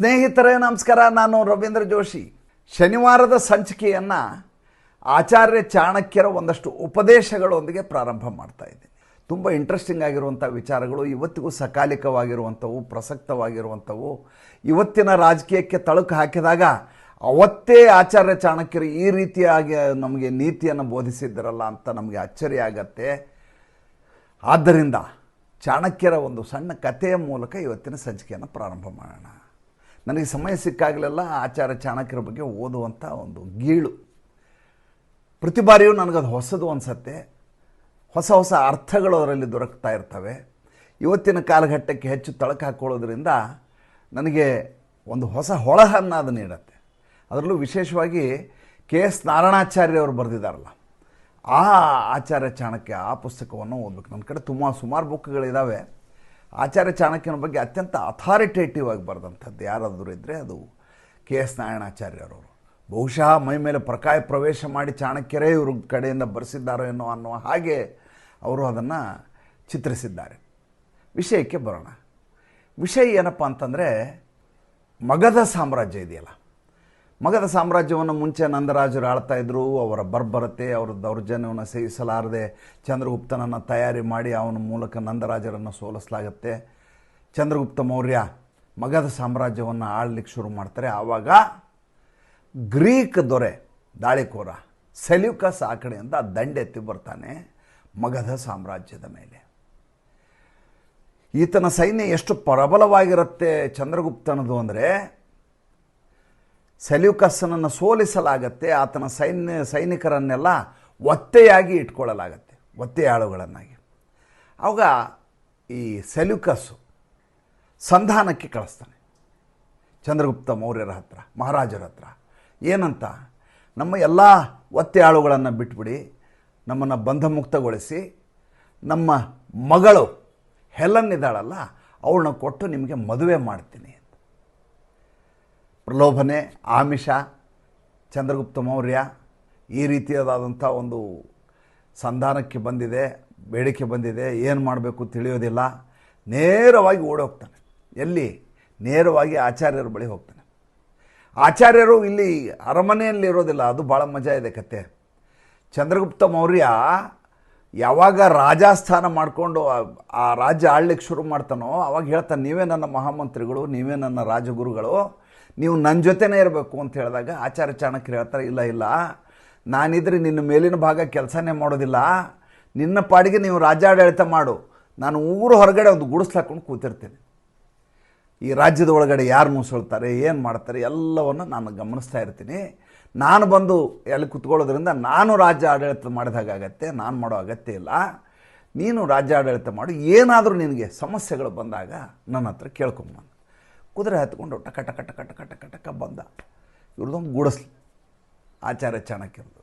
ಸ್ನೇಹಿತರೇ, ನಮಸ್ಕಾರ. ನಾನು ರವೀಂದ್ರ ಜೋಶಿ. ಶನಿವಾರದ ಸಂಚಿಕೆಯನ್ನು ಆಚಾರ್ಯ ಚಾಣಕ್ಯರ ಒಂದಷ್ಟು ಉಪದೇಶಗಳೊಂದಿಗೆ ಪ್ರಾರಂಭ ಮಾಡ್ತಾ ಇದ್ದೀನಿ. ತುಂಬ ಇಂಟ್ರೆಸ್ಟಿಂಗ್ ಆಗಿರುವಂಥ ವಿಚಾರಗಳು, ಇವತ್ತಿಗೂ ಸಕಾಲಿಕವಾಗಿರುವಂಥವು, ಪ್ರಸಕ್ತವಾಗಿರುವಂಥವು. ಇವತ್ತಿನ ರಾಜಕೀಯಕ್ಕೆ ತಳುಕು ಹಾಕಿದಾಗ ಅವತ್ತೇ ಆಚಾರ್ಯ ಚಾಣಕ್ಯರು ಈ ರೀತಿಯಾಗಿ ನಮಗೆ ನೀತಿಯನ್ನು ಬೋಧಿಸಿದ್ದರಲ್ಲ ಅಂತ ನಮಗೆ ಅಚ್ಚರಿ ಆಗತ್ತೆ. ಆದ್ದರಿಂದ ಚಾಣಕ್ಯರ ಒಂದು ಸಣ್ಣ ಕಥೆಯ ಮೂಲಕ ಇವತ್ತಿನ ಸಂಚಿಕೆಯನ್ನು ಪ್ರಾರಂಭ ಮಾಡೋಣ. ನನಗೆ ಸಮಯ ಸಿಕ್ಕಾಗಲೆಲ್ಲ ಆಚಾರ ಚಾಣಕ್ಯರ ಬಗ್ಗೆ ಓದುವಂಥ ಒಂದು ಗೀಳು. ಪ್ರತಿ ಬಾರಿಯೂ ನನಗದು ಹೊಸದು ಅನಿಸತ್ತೆ. ಹೊಸ ಹೊಸ ಅರ್ಥಗಳು ಅದರಲ್ಲಿ ದೊರಕ್ತಾ ಇರ್ತವೆ. ಇವತ್ತಿನ ಕಾಲಘಟ್ಟಕ್ಕೆ ಹೆಚ್ಚು ತಳಕ ಹಾಕ್ಕೊಳ್ಳೋದ್ರಿಂದ ನನಗೆ ಒಂದು ಹೊಸ ಹೊಳಹನ್ನು ಅದು ನೀಡುತ್ತೆ. ಅದರಲ್ಲೂ ವಿಶೇಷವಾಗಿ ಕೆ ಎಸ್ ನಾರಾಯಣಾಚಾರ್ಯವರು ಬರೆದಿದ್ದಾರಲ್ಲ, ಆ ಆಚಾರ್ಯ ಚಾಣಕ್ಯ ಆ ಪುಸ್ತಕವನ್ನು ಓದಬೇಕು. ನನ್ನ ಕಡೆ ತುಂಬ ಸುಮಾರು ಬುಕ್ಗಳಿದ್ದಾವೆ ಆಚಾರ್ಯ ಚಾಣಕ್ಯನ ಬಗ್ಗೆ ಅತ್ಯಂತ ಅಥಾರಿಟೇಟಿವ್ ಆಗಿ ಬರೆದಂಥದ್ದು ಯಾರಾದರೂ ಇದ್ದರೆ ಅದು ಕೆ ಎಸ್ ನಾರಾಯಣಾಚಾರ್ಯರವರು. ಬಹುಶಃ ಮೈ ಮೇಲೆ ಪ್ರಕಾಯ ಪ್ರವೇಶ ಮಾಡಿ ಚಾಣಕ್ಯರೇ ಇವ್ರ ಕಡೆಯಿಂದ ಬರೆಸಿದ್ದಾರೋ ಏನೋ ಅನ್ನುವ ಹಾಗೆ ಅವರು ಅದನ್ನು ಚಿತ್ರಿಸಿದ್ದಾರೆ. ವಿಷಯಕ್ಕೆ ಬರೋಣ. ವಿಷಯ ಏನಪ್ಪ ಅಂತಂದರೆ ಮಗಧ ಸಾಮ್ರಾಜ್ಯ ಇದೆಯಲ್ಲ. ಮಗಧ ಸಾಮ್ರಾಜ್ಯವನ್ನು ಮುಂಚೆ ನಂದರಾಜರು ಆಳ್ತಾ ಇದ್ದರು ಅವರ ಬರ್ಬರತೆ, ಅವರ ದೌರ್ಜನ್ಯವನ್ನು ಸಹಿಸಲಾರದೆ ಚಂದ್ರಗುಪ್ತನನ್ನು ತಯಾರಿ ಮಾಡಿ ಅವನ ಮೂಲಕ ನಂದರಾಜರನ್ನು ಸೋಲಿಸಲಾಗತ್ತೆ. ಚಂದ್ರಗುಪ್ತ ಮೌರ್ಯ ಮಗದ ಸಾಮ್ರಾಜ್ಯವನ್ನು ಆಳ್ಲಿಕ್ಕೆ ಶುರು ಮಾಡ್ತಾರೆ. ಆವಾಗ ಗ್ರೀಕ್ ದೊರೆ, ದಾಳಿಕೋರ, ಸೆಲ್ಯೂಕಸ್ ಆ ಕಡೆಯಿಂದ ದಂಡೆತ್ತಿ ಬರ್ತಾನೆ ಮಗಧ ಸಾಮ್ರಾಜ್ಯದ ಮೇಲೆ. ಈತನ ಸೈನ್ಯ ಎಷ್ಟು ಪ್ರಬಲವಾಗಿರುತ್ತೆ ಚಂದ್ರಗುಪ್ತನದು ಅಂದರೆ ಸೆಲ್ಯೂಕಸ್ಸನನ್ನು ಸೋಲಿಸಲಾಗತ್ತೆ, ಆತನ ಸೈನ್ಯ, ಸೈನಿಕರನ್ನೆಲ್ಲ ಒತ್ತೆಯಾಗಿ ಇಟ್ಕೊಳ್ಳಲಾಗತ್ತೆ ಒತ್ತೆಯಾಳುಗಳನ್ನಾಗಿ ಆವಾಗ ಈ ಸೆಲ್ಯೂಕಸ್ಸು ಸಂಧಾನಕ್ಕೆ ಕಳಿಸ್ತಾನೆ. ಚಂದ್ರಗುಪ್ತ ಮೌರ್ಯರ ಹತ್ರ, ಮಹಾರಾಜರ ಹತ್ರ. ಏನಂತ? ನಮ್ಮ ಎಲ್ಲ ಒತ್ತೆಯಾಳುಗಳನ್ನು ಬಿಟ್ಬಿಡಿ, ನಮ್ಮನ್ನು ಬಂಧಮುಕ್ತಗೊಳಿಸಿ, ನಮ್ಮ ಮಗಳು ಹೆಲನ್ನಿದ್ದಾಳಲ್ಲ ಅವಳನ್ನ ಕೊಟ್ಟು ನಿಮಗೆ ಮದುವೆ ಮಾಡ್ತೀನಿ. ಪ್ರಲೋಭನೆ, ಆಮಿಷ, ಚಂದ್ರಗುಪ್ತ ಮೌರ್ಯ ಈ ರೀತಿಯಾದಂಥ ಒಂದು ಸಂಧಾನಕ್ಕೆ ಬಂದಿದೆ, ಬೇಡಿಕೆ ಬಂದಿದೆ, ಏನು ಮಾಡಬೇಕು ತಿಳಿಯೋದಿಲ್ಲ. ನೇರವಾಗಿ ಓಡಿ ಹೋಗ್ತಾನೆ ಎಲ್ಲಿ? ನೇರವಾಗಿ ಆಚಾರ್ಯರ ಬಳಿ ಹೋಗ್ತಾನೆ. ಆಚಾರ್ಯರು ಇಲ್ಲಿ ಅರಮನೆಯಲ್ಲಿ ಇರೋದಿಲ್ಲ ಅದು ಭಾಳ ಮಜಾ ಇದೆ ಕತೆ. ಚಂದ್ರಗುಪ್ತ ಮೌರ್ಯ ಯಾವಾಗ ರಾಜಸ್ಥಾನ ಮಾಡಿಕೊಂಡು ಆ ರಾಜ್ಯ ಆಳ್ಲಿಕ್ಕೆ ಶುರು ಮಾಡ್ತಾನೋ, ಅವಾಗ ಹೇಳ್ತಾನೆ, ನೀವೇ ನನ್ನ ಮಹಾಮಂತ್ರಿಗಳು, ನೀವೇ ನನ್ನ ರಾಜಗುರುಗಳು ನೀವು ನನ್ನ ಜೊತೆನೇ ಇರಬೇಕು ಅಂತ ಹೇಳಿದಾಗ ಆಚಾರ್ಯ ಚಾಣಕ್ಯರು ಹೇಳ್ತಾರೆ, ಇಲ್ಲ ಇಲ್ಲ, ನಾನಿದ್ರೆ ನಿನ್ನ ಮೇಲಿನ ಭಾಗ ಕೆಲಸನೇ ಮಾಡೋದಿಲ್ಲ. ನಿನ್ನ ಪಾಡಿಗೆ ನೀವು ರಾಜ್ಯಾಡಳಿತ ಮಾಡು. ನಾನು ಊರು ಹೊರಗಡೆ ಒಂದು ಗುಡಿಸ್ಲಾಕೊಂಡು ಕೂತಿರ್ತೇನೆ. ಈ ರಾಜ್ಯದ ಒಳಗಡೆ ಯಾರು ನುಸುಳ್ತಾರೆ, ಏನು ಮಾಡ್ತಾರೆ, ಎಲ್ಲವನ್ನು ನಾನು ಗಮನಿಸ್ತಾ ಇರ್ತೀನಿ. ನಾನು ಬಂದು ಎಲ್ಲಿ ಕುತ್ಕೊಳ್ಳೋದ್ರಿಂದ ನಾನು ರಾಜ್ಯ ಆಡಳಿತ ಮಾಡಿದಾಗತ್ತೆ ನಾನು ಮಾಡೋ ಅಗತ್ಯ ಇಲ್ಲ. ನೀನು ರಾಜ್ಯ ಆಡಳಿತ ಮಾಡು. ಏನಾದರೂ ನಿನಗೆ ಸಮಸ್ಯೆಗಳು ಬಂದಾಗ ನನ್ನ ಹತ್ರ ಕೇಳ್ಕೊಂಬಂದು ಕುದುರೆ ಹತ್ಕೊಂಡು ಟಕ ಟಕ ಟಕ ಟಕ ಟಕ ಟಕ ಬಂದ. ಇವ್ರದ್ದೊಂದು ಗುಡಿಸ್ಲು, ಆಚಾರ್ಯ ಚಾಣಕ್ಯರದು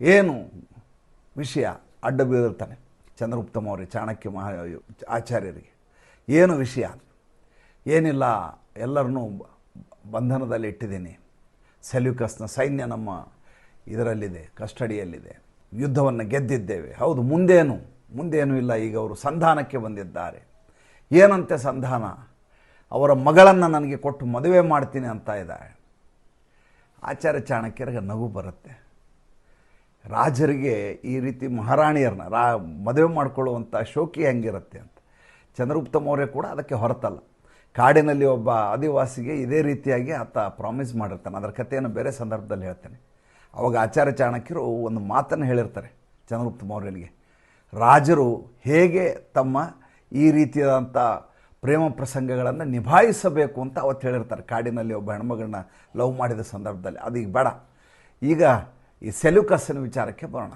ಏನು ವಿಷಯ ಅಡ್ಡ ಬೀಳ್ತಾನೆ ಚಂದ್ರಗುಪ್ತ ಮೌರ್ಯ ಚಾಣಕ್ಯ ಮಹಾ, ಆಚಾರ್ಯರಿಗೆ. ಏನು ವಿಷಯ? ಏನಿಲ್ಲ, ಎಲ್ಲರನ್ನೂ ಬಂಧನದಲ್ಲಿ ಇಟ್ಟಿದ್ದೀನಿ. ಸೆಲ್ಯೂಕಸ್ನ ಸೈನ್ಯ ನಮ್ಮ ಇದರಲ್ಲಿದೆ, ಕಸ್ಟಡಿಯಲ್ಲಿದೆ. ಯುದ್ಧವನ್ನು ಗೆದ್ದಿದ್ದೇವೆ. ಹೌದು, ಮುಂದೇನು? ಮುಂದೇನೂ ಇಲ್ಲ, ಈಗ ಅವರು ಸಂಧಾನಕ್ಕೆ ಬಂದಿದ್ದಾರೆ. ಏನಂತೆ ಸಂಧಾನ? ಅವರ ಮಗಳನ್ನು ನನಗೆ ಕೊಟ್ಟು ಮದುವೆ ಮಾಡ್ತೀನಿ ಅಂತ ಇದ್ದಾರೆ ಆಚಾರ್ಯ ಚಾಣಕ್ಯರಿಗೆ ನಗು ಬರುತ್ತೆ. ರಾಜರಿಗೆ ಈ ರೀತಿ ಮಹಾರಾಣಿಯರನ್ನ ರಾ, ಮದುವೆ ಮಾಡಿಕೊಳ್ಳುವಂಥ ಶೋಕಿ ಹೆಂಗಿರುತ್ತೆ ಅಂತ. ಚಂದ್ರಗುಪ್ತ ಮೌರ್ಯ ಕೂಡ ಅದಕ್ಕೆ ಹೊರತಲ್ಲ. ಕಾಡಿನಲ್ಲಿ ಒಬ್ಬ ಆದಿವಾಸಿಗೆ ಇದೇ ರೀತಿಯಾಗಿ ಆತ ಪ್ರಾಮಿಸ್ ಮಾಡಿರ್ತಾನೆ. ಅದರ ಕಥೆಯನ್ನು ಬೇರೆ ಸಂದರ್ಭದಲ್ಲಿ ಹೇಳ್ತೇನೆ. ಅವಾಗ ಆಚಾರ್ಯ ಚಾಣಕ್ಯರು ಒಂದು ಮಾತನ್ನು ಹೇಳಿರ್ತಾರೆ ಚಂದ್ರಗುಪ್ತ ಮೌರ್ಯನಿಗೆ ರಾಜರು ಹೇಗೆ ತಮ್ಮ ಈ ರೀತಿಯಾದಂಥ ಪ್ರೇಮ ಪ್ರಸಂಗಗಳನ್ನು ನಿಭಾಯಿಸಬೇಕು ಅಂತ ಅವತ್ತು ಹೇಳಿರ್ತಾರೆ. ಕಾಡಿನಲ್ಲಿ ಒಬ್ಬ ಹೆಣ್ಮಗಳನ್ನ ಲವ್ ಮಾಡಿದ ಸಂದರ್ಭದಲ್ಲಿ. ಅದು ಈಗ ಬೇಡ. ಈಗ ಈ ಸೆಲ್ಯುಕಸ್ಸಿನ ವಿಚಾರಕ್ಕೆ ಬರೋಣ.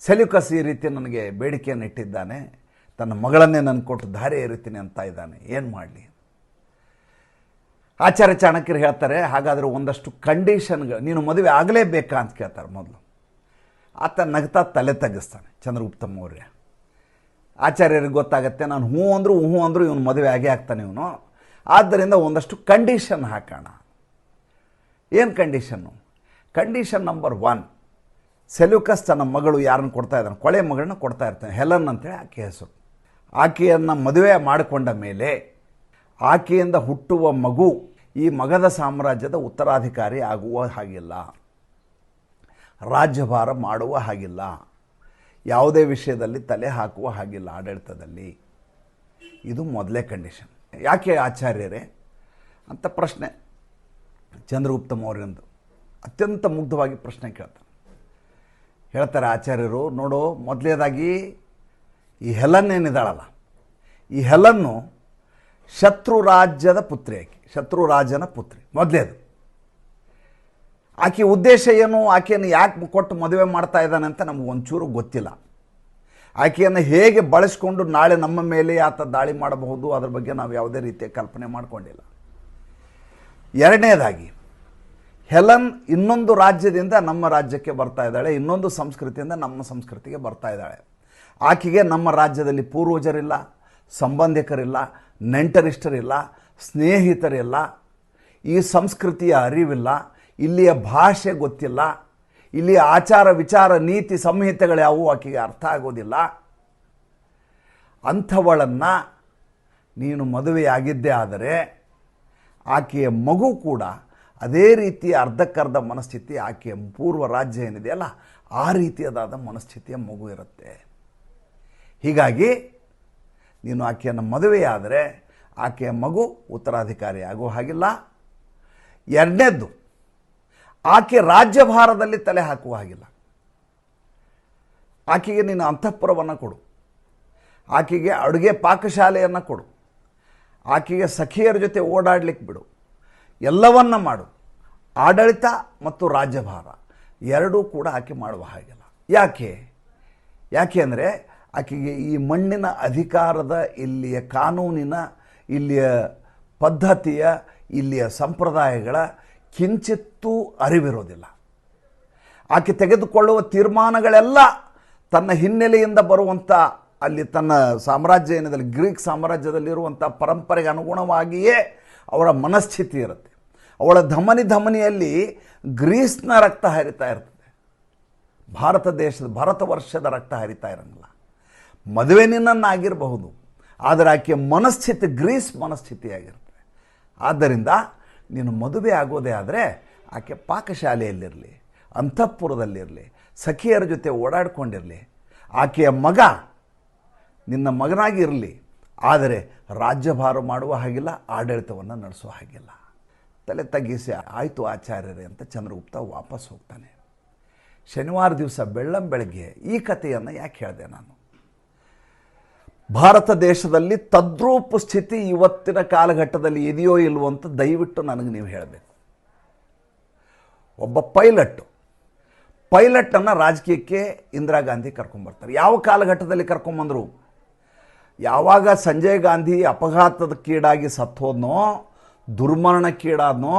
ಸೆಲ್ಯುಕಸ್ ಈ ರೀತಿ ನನಗೆ ಬೇಡಿಕೆಯನ್ನು ಇಟ್ಟಿದ್ದಾನೆ. ತನ್ನ ಮಗಳನ್ನೇ ನನ್ನ ಕೊಟ್ಟು ಧಾರೆ ಏರಿತೀನಿ ಅಂತ ಇದ್ದಾನೆ. ಏನು ಮಾಡಲಿ? ಆಚಾರ್ಯ ಚಾಣಕ್ಯರು ಹೇಳ್ತಾರೆ, ಹಾಗಾದರೆ ಒಂದಷ್ಟು ಕಂಡೀಷನ್ಗಳು, ನೀನು ಮದುವೆ ಆಗಲೇಬೇಕಾ ಅಂತ ಕೇಳ್ತಾರೆ ಮೊದಲು. ಆತ ನಗ್ತಾ ತಲೆ ತಗ್ಗಿಸ್ತಾನೆ. ಚಂದ್ರಗುಪ್ತ ಮೌರ್ಯ ಆಚಾರ್ಯರಿಗೆ ಗೊತ್ತಾಗತ್ತೆ, ನಾನು ಹ್ಞೂ ಅಂದರೂ ಹ್ಞೂ ಅಂದರೂ ಇವನು ಮದುವೆ ಆಗೇ ಆಗ್ತಾನೆ ಇವನು. ಆದ್ದರಿಂದ ಒಂದಷ್ಟು ಕಂಡೀಷನ್ ಹಾಕೋಣ. ಏನು condition condition number one Seleucus ತನ್ನ ಮಗಳು ಯಾರನ್ನು ಕೊಡ್ತಾ ಇದ್ದಾನೆ? ಕೊಳೆ ಮಗಳನ್ನ ಕೊಡ್ತಾ ಇರ್ತಾನೆ. ಹೆಲನ್ ಅಂತೇಳಿ ಆಕೆ ಹೆಸರು. ಆಕೆಯನ್ನು ಮದುವೆ ಮಾಡಿಕೊಂಡ ಮೇಲೆ ಆಕೆಯಿಂದ ಹುಟ್ಟುವ ಮಗು ಈ ಮಗದ ಸಾಮ್ರಾಜ್ಯದ ಉತ್ತರಾಧಿಕಾರಿ ಆಗುವ ಹಾಗಿಲ್ಲ. ರಾಜ್ಯಭಾರ ಮಾಡುವ ಹಾಗಿಲ್ಲ. ಯಾವುದೇ ವಿಷಯದಲ್ಲಿ ತಲೆ ಹಾಕುವ ಹಾಗಿಲ್ಲ ಆಡಳಿತದಲ್ಲಿ. ಇದು ಮೊದಲೇ ಕಂಡೀಷನ್. ಯಾಕೆ ಆಚಾರ್ಯರೇ? ಅಂತ ಪ್ರಶ್ನೆ. ಚಂದ್ರಗುಪ್ತ ಮೌರ್ಯಂದು ಅತ್ಯಂತ ಮುಗ್ಧವಾಗಿ ಪ್ರಶ್ನೆ ಕೇಳ್ತಾರೆ. ಹೇಳ್ತಾರೆ ಆಚಾರ್ಯರು, ನೋಡು, ಮೊದಲೇದಾಗಿ ಈ ಹೆಲನ್ ಏನಿದ್ದಾಳಲ್ಲ ಈ ಹೆಲನ್ನು ಶತ್ರು ರಾಜ್ಯದ ಪುತ್ರಿ ಆಕೆ, ಶತ್ರು ರಾಜನ ಪುತ್ರಿ, ಮೊದಲೇದು. ಆಕೆ ಉದ್ದೇಶ ಏನು, ಆಕೆಯನ್ನು ಯಾಕೆ ಕೊಟ್ಟು ಮದುವೆ ಮಾಡ್ತಾ ಇದ್ದಾನೆ ಅಂತ ನಮ್ಗೆ ಒಂಚೂರು ಗೊತ್ತಿಲ್ಲ. ಆಕೆಯನ್ನು ಹೇಗೆ ಬಳಸ್ಕೊಂಡು ನಾಳೆ ನಮ್ಮ ಮೇಲೆ ಆತ ದಾಳಿ ಮಾಡಬಹುದು, ಅದ್ರ ಬಗ್ಗೆ ನಾವು ಯಾವುದೇ ರೀತಿಯ ಕಲ್ಪನೆ ಮಾಡಿಕೊಂಡಿಲ್ಲ. ಎರಡನೇದಾಗಿ, ಹೆಲನ್ ಇನ್ನೊಂದು ರಾಜ್ಯದಿಂದ ನಮ್ಮ ರಾಜ್ಯಕ್ಕೆ ಬರ್ತಾ ಇದ್ದಾಳೆ, ಇನ್ನೊಂದು ಸಂಸ್ಕೃತಿಯಿಂದ ನಮ್ಮ ಸಂಸ್ಕೃತಿಗೆ ಬರ್ತಾ ಇದ್ದಾಳೆ. ಆಕೆಗೆ ನಮ್ಮ ರಾಜ್ಯದಲ್ಲಿ ಪೂರ್ವಜರಿಲ್ಲ, ಸಂಬಂಧಿಕರಿಲ್ಲ, ನೆಂಟರಿಷ್ಟರಿಲ್ಲ, ಸ್ನೇಹಿತರಿಲ್ಲ, ಈ ಸಂಸ್ಕೃತಿಯ ಅರಿವಿಲ್ಲ ಇಲ್ಲಿಯ ಭಾಷೆ ಗೊತ್ತಿಲ್ಲ. ಇಲ್ಲಿಯ ಆಚಾರ, ವಿಚಾರ, ನೀತಿ, ಸಂಹಿತೆಗಳು ಯಾವುವು ಆಕೆಗೆ ಅರ್ಥ ಆಗೋದಿಲ್ಲ. ಅಂಥವಳನ್ನು ನೀನು ಮದುವೆಯಾಗಿದ್ದೇ ಆದರೆ ಆಕೆಯ ಮಗು ಕೂಡ ಅದೇ ರೀತಿಯ ಅರ್ಧಕ್ಕರ್ಧ ಮನಸ್ಥಿತಿ ಆಕೆಯ ಪೂರ್ವ ರಾಜ್ಯ ಏನಿದೆಯಲ್ಲ ಆ ರೀತಿಯದಾದ ಮನಸ್ಥಿತಿಯ ಮಗು ಇರುತ್ತೆ. ಹೀಗಾಗಿ ನೀನು ಆಕೆಯನ್ನು ಮದುವೆಯಾದರೆ ಆಕೆಯ ಮಗು ಉತ್ತರಾಧಿಕಾರಿ ಆಗೋ ಹಾಗಿಲ್ಲ. ಎರಡನೇದ್ದು ಆಕೆ ರಾಜ್ಯಭಾರದಲ್ಲಿ ತಲೆ ಹಾಕುವ ಹಾಗಿಲ್ಲ. ಆಕೆಗೆ ನೀನು ಅಂತಃಪುರವನ್ನು ಕೊಡು. ಆಕೆಗೆ ಅಡುಗೆ ಪಾಕಶಾಲೆಯನ್ನು ಕೊಡು. ಆಕೆಗೆ ಸಖಿಯರ ಜೊತೆ ಓಡಾಡಲಿಕ್ಕೆ ಬಿಡು. ಎಲ್ಲವನ್ನ ಮಾಡು. ಆಡಳಿತ ಮತ್ತು ರಾಜ್ಯಭಾರ ಎರಡೂ ಕೂಡ ಆಕೆ ಮಾಡುವ ಹಾಗಿಲ್ಲ. ಯಾಕೆ? ಯಾಕೆ ಅಂದರೆ ಆಕೆಗೆ ಈ ಮಣ್ಣಿನ ಅಧಿಕಾರದ ಇಲ್ಲಿಯ ಕಾನೂನಿನ, ಇಲ್ಲಿಯ ಪದ್ಧತಿಯ, ಇಲ್ಲಿಯ ಸಂಪ್ರದಾಯಗಳ ಕಿಂಚಿತ್ತೂ ಅರಿವಿರೋದಿಲ್ಲ. ಆಕೆ ತೆಗೆದುಕೊಳ್ಳುವ ತೀರ್ಮಾನಗಳೆಲ್ಲ ತನ್ನ ಹಿನ್ನೆಲೆಯಿಂದ ಬರುವಂಥ ಅಲ್ಲಿ ತನ್ನ ಸಾಮ್ರಾಜ್ಯ ಏನಿದೆ, ಗ್ರೀಕ್ ಸಾಮ್ರಾಜ್ಯದಲ್ಲಿರುವಂಥ ಪರಂಪರೆಗೆ ಅನುಗುಣವಾಗಿಯೇ ಅವರ ಮನಸ್ಥಿತಿ ಇರುತ್ತೆ. ಅವಳ ಧಮನಿ ಧಮನಿಯಲ್ಲಿ ಗ್ರೀಸ್ನ ರಕ್ತ ಹರಿತಾ ಇರ್ತದೆ. ಭಾರತ ದೇಶದ, ಭಾರತ ವರ್ಷದ ರಕ್ತ ಹರಿತಾ ಇರಂಗಿಲ್ಲ. ಮದುವೆ ನಿನ್ನನ್ನಾಗಿರಬಹುದು, ಆದರೆ ಆಕೆಯ ಮನಸ್ಥಿತಿ, ಗ್ರೀಸ್ ಮನಸ್ಥಿತಿಯಾಗಿರ್ತದೆ ಆದ್ದರಿಂದ ನೀನು ಮದುವೆ ಆಗೋದೇ ಆದರೆ ಆಕೆ ಪಾಕಶಾಲೆಯಲ್ಲಿರಲಿ, ಅಂತಃಪುರದಲ್ಲಿರಲಿ, ಸಖಿಯರ ಜೊತೆ ಓಡಾಡ್ಕೊಂಡಿರಲಿ, ಆಕೆಯ ಮಗ ನಿನ್ನ ಮಗನಾಗಿ ಇರಲಿ ಆದರೆ ರಾಜ್ಯಭಾರ ಮಾಡುವ ಹಾಗಿಲ್ಲ, ಆಡಳಿತವನ್ನು ನಡೆಸುವ ಹಾಗಿಲ್ಲ. ತಲೆ ತಗ್ಗಿಸಿ, ಆಯಿತು ಆಚಾರ್ಯರೇ, ಅಂತ ಚಂದ್ರಗುಪ್ತ ವಾಪಸ್ ಹೋಗ್ತಾನೆ. ಶನಿವಾರ ದಿವಸ ಬೆಳ್ಳಂ ಬೆಳಗ್ಗೆ ಈ ಕಥೆಯನ್ನು ಯಾಕೆ ಹೇಳಿದೆ ನಾನು? ಭಾರತ ದೇಶದಲ್ಲಿ ತದ್ರೂಪ ಸ್ಥಿತಿ ಇವತ್ತಿನ ಕಾಲಘಟ್ಟದಲ್ಲಿ ಇದೆಯೋ ಇಲ್ವೋ ಅಂತ ದಯವಿಟ್ಟು ನನಗೆ ನೀವು ಹೇಳಬೇಕು. ಒಬ್ಬ ಪೈಲಟ್, ಪೈಲಟನ್ನು ರಾಜಕೀಯಕ್ಕೆ ಇಂದಿರಾ ಗಾಂಧಿ ಕರ್ಕೊಂಬರ್ತಾರೆ. ಯಾವ ಕಾಲಘಟ್ಟದಲ್ಲಿ ಕರ್ಕೊಂಬಂದರು? ಯಾವಾಗ ಸಂಜಯ್ ಗಾಂಧಿ ಅಪಘಾತದಕ್ಕೀಡಾಗಿ ಸತ್ತೋದ್ನೋ ದುರ್ಮರಣಕ್ಕೀಡಾದ್ನೋ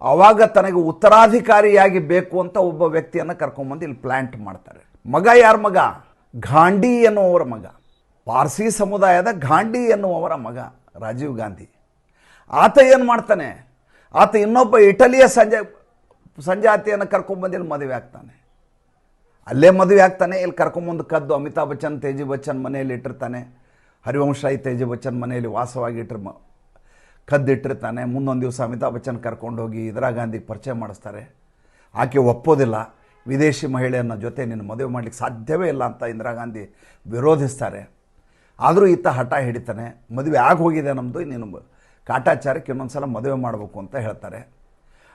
ಆವಾಗ ತನಗೆ ಉತ್ತರಾಧಿಕಾರಿಯಾಗಿ ಬೇಕು ಅಂತ ಒಬ್ಬ ವ್ಯಕ್ತಿಯನ್ನು ಕರ್ಕೊಂಬಂದು ಇಲ್ಲಿ ಪ್ಲ್ಯಾಂಟ್ ಮಾಡ್ತಾರೆ. ಮಗ ಯಾರ ಮಗ? ಘಾಂಡಿ ಎನ್ನುವವರ ಮಗ. ಪಾರ್ಸಿ ಸಮುದಾಯದ ಗಾಂಧಿ ಎನ್ನುವವರ ಮಗ ರಾಜೀವ್ ಗಾಂಧಿ. ಆತ ಏನು ಮಾಡ್ತಾನೆ? ಆತ ಇನ್ನೊಬ್ಬ ಇಟಲಿಯ ಸಂಜೆ, ಸಂಜಾತಿಯನ್ನು ಕರ್ಕೊಂಬಂದು ಇಲ್ಲಿ ಮದುವೆ ಆಗ್ತಾನೆ. ಅಲ್ಲೇ ಮದುವೆ ಆಗ್ತಾನೆ, ಇಲ್ಲಿ ಕರ್ಕೊಂಬಂದು ಕದ್ದು ಅಮಿತಾಬ್ ಬಚ್ಚನ್, ತೇಜಿ ಬಚ್ಚನ್ ಮನೆಯಲ್ಲಿ ಇಟ್ಟಿರ್ತಾನೆ. ಹರಿವಂಶಾಯಿ ತೇಜಿ ಬಚ್ಚನ್ ಮನೆಯಲ್ಲಿ ವಾಸವಾಗಿ ಇಟ್ಟರು ಮ ಕದ್ದಿಟ್ಟಿರ್ತಾನೆ ಮುಂದೊಂದು ದಿವಸ ಅಮಿತಾಬ್ ಬಚ್ಚನ್ ಕರ್ಕೊಂಡು ಹೋಗಿ ಇಂದಿರಾ ಗಾಂಧಿಗೆ ಪರಿಚಯ ಮಾಡಿಸ್ತಾರೆ. ಆಕೆ ಒಪ್ಪೋದಿಲ್ಲ. ವಿದೇಶಿ ಮಹಿಳೆಯನ್ನು ಜೊತೆ ನಿನ್ನ ಮದುವೆ ಮಾಡಲಿಕ್ಕೆ ಸಾಧ್ಯವೇ ಇಲ್ಲ ಅಂತ ಇಂದಿರಾ ಗಾಂಧಿ ವಿರೋಧಿಸ್ತಾರೆ. ಆದರೂ ಈತ ಹಠ ಹಿಡಿತಾನೆ, ಮದುವೆ ಆಗಿ ಹೋಗಿದೆ ನಮ್ಮದು ನೀನು ಬ- ಕಾಟಾಚಾರಕ್ಕೆ ಇನ್ನೊಂದು ಸಲ ಮದುವೆ ಮಾಡಬೇಕು ಅಂತ ಹೇಳ್ತಾರೆ.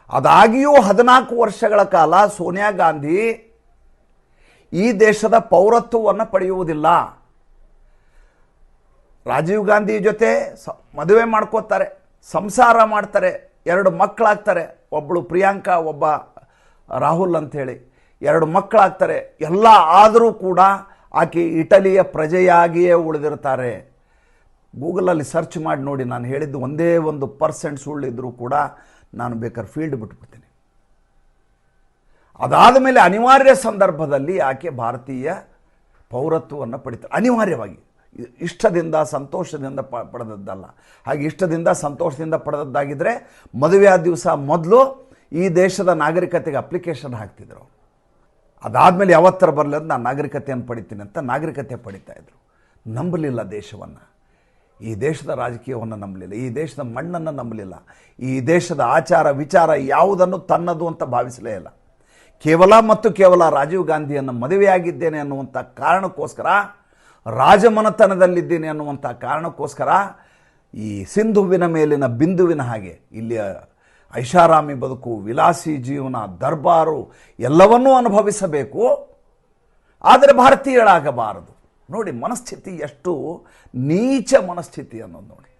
ಅದಾಗಿಯೂ ಹದಿನಾಲ್ಕು ವರ್ಷಗಳ ಕಾಲ ಸೋನಿಯಾ ಗಾಂಧಿ ಈ ದೇಶದ ಪೌರತ್ವವನ್ನು ಪಡೆಯುವುದಿಲ್ಲ. ರಾಜೀವ್ ಗಾಂಧಿ ಜೊತೆ ಸ, ಮದುವೆ ಮಾಡ್ಕೋತಾರೆ, ಸಂಸಾರ ಮಾಡ್ತಾರೆ, ಎರಡು ಮಕ್ಕಳಾಗ್ತಾರೆ ಒಬ್ಬಳು ಪ್ರಿಯಾಂಕಾ, ಒಬ್ಬ ರಾಹುಲ್ ಅಂಥೇಳಿ ಎರಡು ಮಕ್ಕಳಾಗ್ತಾರೆ, ಎಲ್ಲ ಆದರೂ ಕೂಡ ಆಕೆ ಇಟಲಿಯ ಪ್ರಜೆಯಾಗಿಯೇ ಉಳಿದಿರ್ತಾರೆ. ಗೂಗಲಲ್ಲಿ ಸರ್ಚ್ ಮಾಡಿ ನೋಡಿ, ನಾನು ಹೇಳಿದ್ದು ಒಂದೇ ಒಂದು ಪರ್ಸೆಂಟ್ ಸುಳ್ಳಿದ್ರೂ ಕೂಡ ನಾನು ಬೇಕಾದ್ರೆ ಫೀಲ್ಡ್ ಬಿಟ್ಬಿಡ್ತೀನಿ. ಅದಾದ ಮೇಲೆ ಅನಿವಾರ್ಯ ಸಂದರ್ಭದಲ್ಲಿ ಆಕೆ ಭಾರತೀಯ ಪೌರತ್ವವನ್ನು ಪಡಿತಾರೆ ಅನಿವಾರ್ಯವಾಗಿ. ಇಷ್ಟದಿಂದ ಸಂತೋಷದಿಂದ ಪ, ಪಡೆದದ್ದಲ್ಲ. ಹಾಗೆ ಇಷ್ಟದಿಂದ ಸಂತೋಷದಿಂದ ಪಡೆದದ್ದಾಗಿದ್ದರೆ ಮದುವೆಯಾದ ದಿವಸ ಮೊದಲು ಈ ದೇಶದ ನಾಗರಿಕತೆಗೆ ಅಪ್ಲಿಕೇಶನ್ ಹಾಕ್ತಿದ್ರು. ಅದಾದಮೇಲೆ ಯಾವತ್ತರ ಬರಲಿ ಅಂತ ನಾನು ನಾಗರಿಕತೆಯನ್ನು ಪಡಿತೀನಿ ಅಂತ ನಾಗರಿಕತೆ ಪಡಿತಾ ಇದ್ರು. ನಂಬಲಿಲ್ಲ ದೇಶವನ್ನು. ಈ ದೇಶದ ರಾಜಕೀಯವನ್ನು ನಂಬಲಿಲ್ಲ. ಈ ದೇಶದ ಮಣ್ಣನ್ನು ನಂಬಲಿಲ್ಲ. ಈ ದೇಶದ ಆಚಾರ ವಿಚಾರ ಯಾವುದನ್ನು ತನ್ನದು ಅಂತ ಭಾವಿಸಲೇ ಇಲ್ಲ. ಕೇವಲ ಮತ್ತು ಕೇವಲ ರಾಜೀವ್ ಗಾಂಧಿಯನ್ನು ಮದುವೆಯಾಗಿದ್ದೇನೆ ಅನ್ನುವಂಥ ಕಾರಣಕ್ಕೋಸ್ಕರ, ರಾಜಮನತನದಲ್ಲಿದ್ದೇನೆ ಅನ್ನುವಂಥ ಕಾರಣಕ್ಕೋಸ್ಕರ ಈ ಸಿಂಧುವಿನ ಮೇಲಿನ ಬಿಂದುವಿನ ಹಾಗೆ ಇಲ್ಲಿಯ ಐಷಾರಾಮಿ ಬದುಕು, ವಿಲಾಸಿ ಜೀವನ, ದರ್ಬಾರು ಎಲ್ಲವನ್ನೂ ಅನುಭವಿಸಬೇಕು. ಆದರೆ ಭಾರತೀಯಳಾಗಬಾರದು. ನೋಡಿ, ಮನಸ್ಥಿತಿ ಎಷ್ಟು ನೀಚ ಮನಸ್ಥಿತಿ ಅನ್ನೋದು ನೋಡಿ.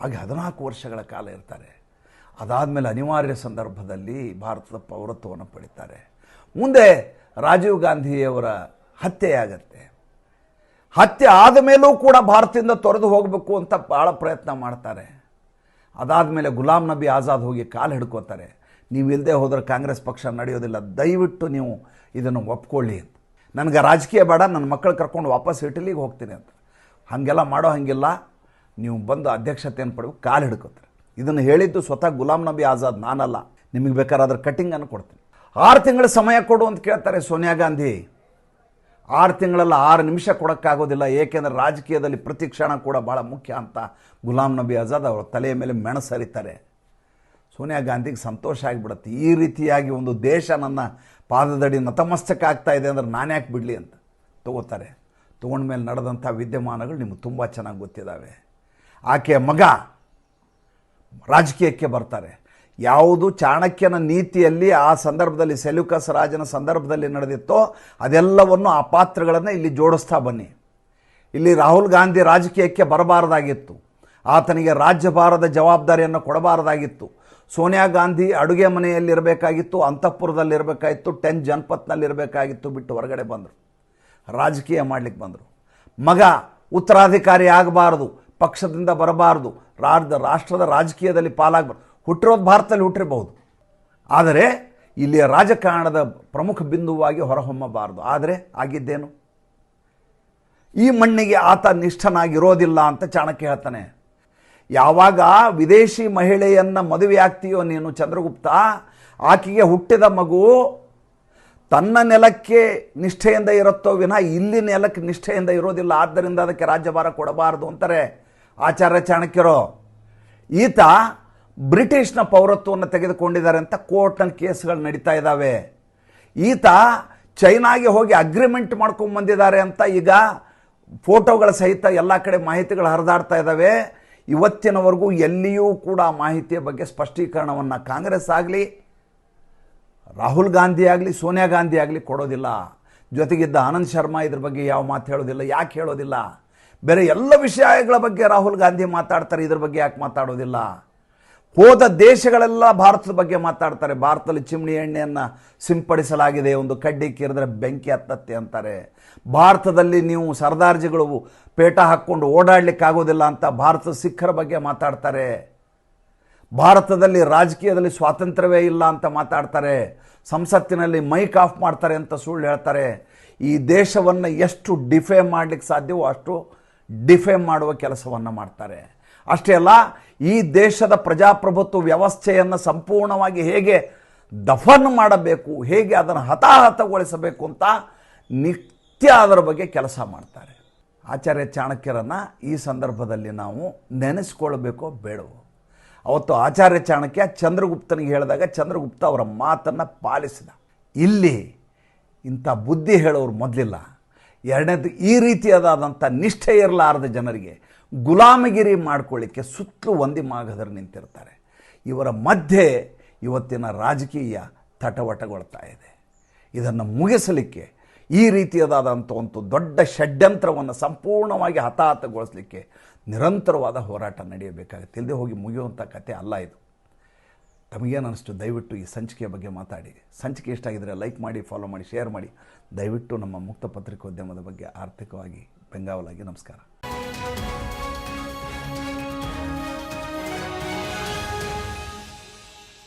ಹಾಗೆ ಹದಿನಾಲ್ಕು ವರ್ಷಗಳ ಕಾಲ ಇರ್ತಾರೆ. ಅದಾದಮೇಲೆ ಅನಿವಾರ್ಯ ಸಂದರ್ಭದಲ್ಲಿ ಭಾರತದ ಪೌರತ್ವವನ್ನು ಪಡಿತಾರೆ. ಮುಂದೆ ರಾಜೀವ್ ಗಾಂಧಿಯವರ ಹತ್ಯೆಯಾಗತ್ತೆ. ಹತ್ಯೆ ಆದ ಮೇಲೂ ಕೂಡ ಭಾರತದಿಂದ ತೊರೆದು ಹೋಗಬೇಕು ಅಂತ ಭಾಳ ಪ್ರಯತ್ನ ಮಾಡ್ತಾರೆ. ಅದಾದಮೇಲೆ ಗುಲಾಮ್ ನಬಿ ಆಜಾದ್ ಹೋಗಿ ಕಾಲು ಹಿಡ್ಕೋತಾರೆ. ನೀವು ಇಲ್ಲದೆ ಹೋದರೆ ಕಾಂಗ್ರೆಸ್ ಪಕ್ಷ ನಡೆಯೋದಿಲ್ಲ. ದಯವಿಟ್ಟು ನೀವು ಇದನ್ನು ಒಪ್ಕೊಳ್ಳಿ ಅಂತ. ನನಗೆ ರಾಜಕೀಯ ಬೇಡ, ನನ್ನ ಮಕ್ಕಳು ಕರ್ಕೊಂಡು ವಾಪಸ್ ಇಟಲಿಗೆ ಹೋಗ್ತೀನಿ ಅಂತ. ಹಾಗೆಲ್ಲ ಮಾಡೋ ಹಾಗಿಲ್ಲ. ನೀವು ಬಂದು ಅಧ್ಯಕ್ಷತೆಯನ್ನು ಪಡೆದು ಕಾಲು ಹಿಡ್ಕೋತಾರೆ. ಇದನ್ನು ಹೇಳಿದ್ದು ಸ್ವತಃ ಗುಲಾಮ್ ನಬಿ ಆಜಾದ್, ನಾನಲ್ಲ. ನಿಮಗೆ ಬೇಕಾದ್ರೆ ಅದ್ರ ಕಟ್ಟಿಂಗನ್ನು ಕೊಡ್ತೀನಿ. ಆರು ತಿಂಗಳ ಸಮಯ ಕೊಡು ಅಂತ ಕೇಳ್ತಾರೆ ಸೋನಿಯಾ ಗಾಂಧಿ. ಆರು ತಿಂಗಳಲ್ಲಿ ಆರು ನಿಮಿಷ ಕೊಡೋಕ್ಕಾಗೋದಿಲ್ಲ, ಏಕೆಂದರೆ ರಾಜಕೀಯದಲ್ಲಿ ಪ್ರತಿ ಕ್ಷಣ ಕೂಡ ಭಾಳ ಮುಖ್ಯ ಅಂತ ಗುಲಾಮ್ ನಬಿ ಆಜಾದ್ ಅವರ ತಲೆಯ ಮೇಲೆ ಮೆಣಸರಿತಾರೆ. ಸೋನಿಯಾ ಗಾಂಧಿಗೆ ಸಂತೋಷ ಆಗಿಬಿಡುತ್ತೆ. ಈ ರೀತಿಯಾಗಿ ಒಂದು ದೇಶ ನನ್ನ ಪಾದದಡಿ ನತಮಸ್ತಕ ಆಗ್ತಾ ಇದೆ ಅಂದ್ರೆ ನಾನು ಯಾಕೆ ಬಿಡಲಿ ಅಂತ ತಗೋತಾರೆ. ತೊಗೊಂಡ್ಮೇಲೆ ನಡೆದಂಥ ವಿದ್ಯಮಾನಗಳು ನಿಮಗೆ ತುಂಬ ಚೆನ್ನಾಗಿ ಗೊತ್ತಿದ್ದಾವೆ. ಆಕೆಯ ಮಗ ರಾಜಕೀಯಕ್ಕೆ ಬರ್ತಾರೆ. ಯಾವುದು ಚಾಣಕ್ಯನ ನೀತಿಯಲ್ಲಿ ಆ ಸಂದರ್ಭದಲ್ಲಿ ಸೆಲ್ಯುಕಸ್ ರಾಜನ ಸಂದರ್ಭದಲ್ಲಿ ನಡೆದಿತ್ತೋ ಅದೆಲ್ಲವನ್ನು ಆ ಪಾತ್ರಗಳನ್ನು ಇಲ್ಲಿ ಜೋಡಿಸ್ತಾ ಬನ್ನಿ. ಇಲ್ಲಿ ರಾಹುಲ್ ಗಾಂಧಿ ರಾಜಕೀಯಕ್ಕೆ ಬರಬಾರದಾಗಿತ್ತು. ಆತನಿಗೆ ರಾಜ್ಯಭಾರದ ಜವಾಬ್ದಾರಿಯನ್ನು ಕೊಡಬಾರದಾಗಿತ್ತು. ಸೋನಿಯಾ ಗಾಂಧಿ ಅಡುಗೆ ಮನೆಯಲ್ಲಿರಬೇಕಾಗಿತ್ತು, ಅಂತಃಪುರದಲ್ಲಿರಬೇಕಾಗಿತ್ತು, ಟೆನ್ ಜನಪತ್ನಲ್ಲಿರಬೇಕಾಗಿತ್ತು, ಬಿಟ್ಟು ಹೊರಗಡೆ ಬಂದರು. ರಾಜಕೀಯ ಮಾಡಲಿಕ್ಕೆ ಬಂದರು. ಮಗ ಉತ್ತರಾಧಿಕಾರಿ ಆಗಬಾರದು, ಪಕ್ಷದಿಂದ ಬರಬಾರದು ರಾಜ್ಯದ ರಾಷ್ಟ್ರದ ರಾಜಕೀಯದಲ್ಲಿ ಪಾಲಾಗಬಾರ್ದು. ಹುಟ್ಟಿರೋದು ಭಾರತದಲ್ಲಿ ಹುಟ್ಟಿರಬಹುದು. ಆದರೆ ಇಲ್ಲಿಯ ರಾಜಕಾರಣದ ಪ್ರಮುಖ ಬಿಂದುವಾಗಿ ಹೊರಹೊಮ್ಮಬಾರದು. ಆದರೆ ಆಗಿದ್ದೇನು? ಈ ಮಣ್ಣಿಗೆ ಆತ ನಿಷ್ಠನಾಗಿರೋದಿಲ್ಲ ಅಂತ ಚಾಣಕ್ಯ ಹೇಳ್ತಾನೆ. ಯಾವಾಗ ವಿದೇಶಿ ಮಹಿಳೆಯನ್ನು ಮದುವೆ ಆಗ್ತೀಯೋ ನೀನು ಚಂದ್ರಗುಪ್ತ, ಆಕೆಗೆ ಹುಟ್ಟಿದ ಮಗು ತನ್ನ ನೆಲಕ್ಕೆ ನಿಷ್ಠೆಯಿಂದ ಇರುತ್ತೋ ವಿನಃ ಇಲ್ಲಿ ನೆಲಕ್ಕೆ ನಿಷ್ಠೆಯಿಂದ ಇರೋದಿಲ್ಲ. ಆದ್ದರಿಂದ ಅದಕ್ಕೆ ರಾಜ್ಯಭಾರ ಕೊಡಬಾರದು ಅಂತಾರೆ ಆಚಾರ್ಯ ಚಾಣಕ್ಯರು. ಈತ ಬ್ರಿಟಿಷ್ನ ಪೌರತ್ವವನ್ನು ತೆಗೆದುಕೊಂಡಿದ್ದಾರೆ ಅಂತ ಕೋರ್ಟ್ನಲ್ಲಿ ಕೇಸ್ಗಳು ನಡೀತಾ ಇದ್ದಾವೆ. ಈತ ಚೈನಾಗೆ ಹೋಗಿ ಅಗ್ರಿಮೆಂಟ್ ಮಾಡ್ಕೊಂಡು ಬಂದಿದ್ದಾರೆ ಅಂತ ಈಗ ಫೋಟೋಗಳ ಸಹಿತ ಎಲ್ಲ ಕಡೆ ಮಾಹಿತಿಗಳು ಹರಿದಾಡ್ತಾ ಇದ್ದಾವೆ. ಇವತ್ತಿನವರೆಗೂ ಎಲ್ಲಿಯೂ ಕೂಡ ಮಾಹಿತಿಯ ಬಗ್ಗೆ ಸ್ಪಷ್ಟೀಕರಣವನ್ನು ಕಾಂಗ್ರೆಸ್ ಆಗಲಿ, ರಾಹುಲ್ ಗಾಂಧಿ ಆಗಲಿ, ಸೋನಿಯಾ ಗಾಂಧಿ ಆಗಲಿ ಕೊಡೋದಿಲ್ಲ. ಜೊತೆಗಿದ್ದ ಆನಂದ್ ಶರ್ಮಾ ಇದ್ರ ಬಗ್ಗೆ ಯಾವ ಮಾತು ಹೇಳೋದಿಲ್ಲ, ಯಾಕೆ ಹೇಳೋದಿಲ್ಲ? ಬೇರೆ ಎಲ್ಲ ವಿಷಯಗಳ ಬಗ್ಗೆ ರಾಹುಲ್ ಗಾಂಧಿ ಮಾತಾಡ್ತಾರೆ, ಇದ್ರ ಬಗ್ಗೆ ಯಾಕೆ ಮಾತಾಡೋದಿಲ್ಲ? ಹೋದ ದೇಶಗಳೆಲ್ಲ ಭಾರತದ ಬಗ್ಗೆ ಮಾತಾಡ್ತಾರೆ. ಭಾರತದಲ್ಲಿ ಚಿಮಣಿ ಎಣ್ಣೆಯನ್ನು ಸಿಂಪಡಿಸಲಾಗಿದೆ. ಒಂದು ಕಡ್ಡಿ ಕೀರಿದ್ರೆ ಬೆಂಕಿ ಹತ್ತತ್ತೆ ಅಂತಾರೆ. ಭಾರತದಲ್ಲಿ ನೀವು ಸರ್ದಾರ್ಜಿಗಳು ಪೇಟ ಹಾಕ್ಕೊಂಡು ಓಡಾಡಲಿಕ್ಕಾಗೋದಿಲ್ಲ ಅಂತ ಭಾರತದ ಸಿಖ್ಖರ ಬಗ್ಗೆ ಮಾತಾಡ್ತಾರೆ. ಭಾರತದಲ್ಲಿ ರಾಜಕೀಯದಲ್ಲಿ ಸ್ವಾತಂತ್ರ್ಯವೇ ಇಲ್ಲ ಅಂತ ಮಾತಾಡ್ತಾರೆ. ಸಂಸತ್ತಿನಲ್ಲಿ ಮೈಕ್ ಆಫ್ ಮಾಡ್ತಾರೆ ಅಂತ ಸುಳ್ಳು ಹೇಳ್ತಾರೆ. ಈ ದೇಶವನ್ನು ಎಷ್ಟು ಡಿಫೇಮ್ ಮಾಡಲಿಕ್ಕೆ ಸಾಧ್ಯವೋ ಅಷ್ಟು ಡಿಫೇಮ್ ಮಾಡುವ ಕೆಲಸವನ್ನು ಮಾಡ್ತಾರೆ. ಅಷ್ಟೇ ಅಲ್ಲ ಈ ದೇಶದ ಪ್ರಜಾಪ್ರಭುತ್ವ ವ್ಯವಸ್ಥೆಯನ್ನು ಸಂಪೂರ್ಣವಾಗಿ ಹೇಗೆ ದಫನ್ ಮಾಡಬೇಕು, ಹೇಗೆ ಅದನ್ನು ಹತಾಹತಗೊಳಿಸಬೇಕು ಅಂತ ನಿತ್ಯ ಅದರ ಬಗ್ಗೆ ಕೆಲಸ ಮಾಡ್ತಾರೆ. ಆಚಾರ್ಯ ಚಾಣಕ್ಯರನ್ನು ಈ ಸಂದರ್ಭದಲ್ಲಿ ನಾವು ನೆನೆಸ್ಕೊಳ್ಬೇಕೋ ಬೇಡವೋ? ಅವತ್ತು ಆಚಾರ್ಯ ಚಾಣಕ್ಯ ಚಂದ್ರಗುಪ್ತನಿಗೆ ಹೇಳಿದಾಗ ಚಂದ್ರಗುಪ್ತ ಅವರ ಮಾತನ್ನು ಪಾಲಿಸಿದ. ಇಲ್ಲಿ ಇಂಥ ಬುದ್ಧಿ ಹೇಳೋರು ಮೊದಲಿಲ್ಲ. ಎರಡನೇದು ಈ ರೀತಿಯಾದಂಥ ನಿಷ್ಠೆ ಇರಲಾರದ ಜನರಿಗೆ ಗುಲಾಮಗಿರಿ ಮಾಡ್ಕೊಳ್ಳಿಕ್ಕೆ ಸುತ್ತಲೂ ಒಂದಿ ಮಾಗದರು ನಿಂತಿರ್ತಾರೆ. ಇವರ ಮಧ್ಯೆ ಇವತ್ತಿನ ರಾಜಕೀಯ ತಟವಟಗೊಳ್ತಾ ಇದೆ. ಇದನ್ನು ಮುಗಿಸಲಿಕ್ಕೆ ಈ ರೀತಿಯದಾದಂಥ ಒಂದು ದೊಡ್ಡ ಷಡ್ಯಂತ್ರವನ್ನು ಸಂಪೂರ್ಣವಾಗಿ ಹತಾಹತಗೊಳಿಸಲಿಕ್ಕೆ ನಿರಂತರವಾದ ಹೋರಾಟ ನಡೆಯಬೇಕಾಗುತ್ತೆ. ಇಲ್ಲದೆ ಹೋಗಿ ಮುಗಿಯುವಂಥ ಕತೆ ಅಲ್ಲ ಇದು. ತಮಗೇನು ಅನಿಸ್ತು ದಯವಿಟ್ಟು ಈ ಸಂಚಿಕೆಯ ಬಗ್ಗೆ ಮಾತಾಡಿ. ಸಂಚಿಕೆ ಇಷ್ಟ ಆಗಿದ್ರೆ ಲೈಕ್ ಮಾಡಿ, ಫಾಲೋ ಮಾಡಿ, ಶೇರ್ ಮಾಡಿ. ದಯವಿಟ್ಟು ನಮ್ಮ ಮುಕ್ತ ಪತ್ರಿಕೋದ್ಯಮದ ಬಗ್ಗೆ ಆರ್ಥಿಕವಾಗಿ ಬೆಂಗಾವಲಾಗಿ ನಮಸ್ಕಾರ.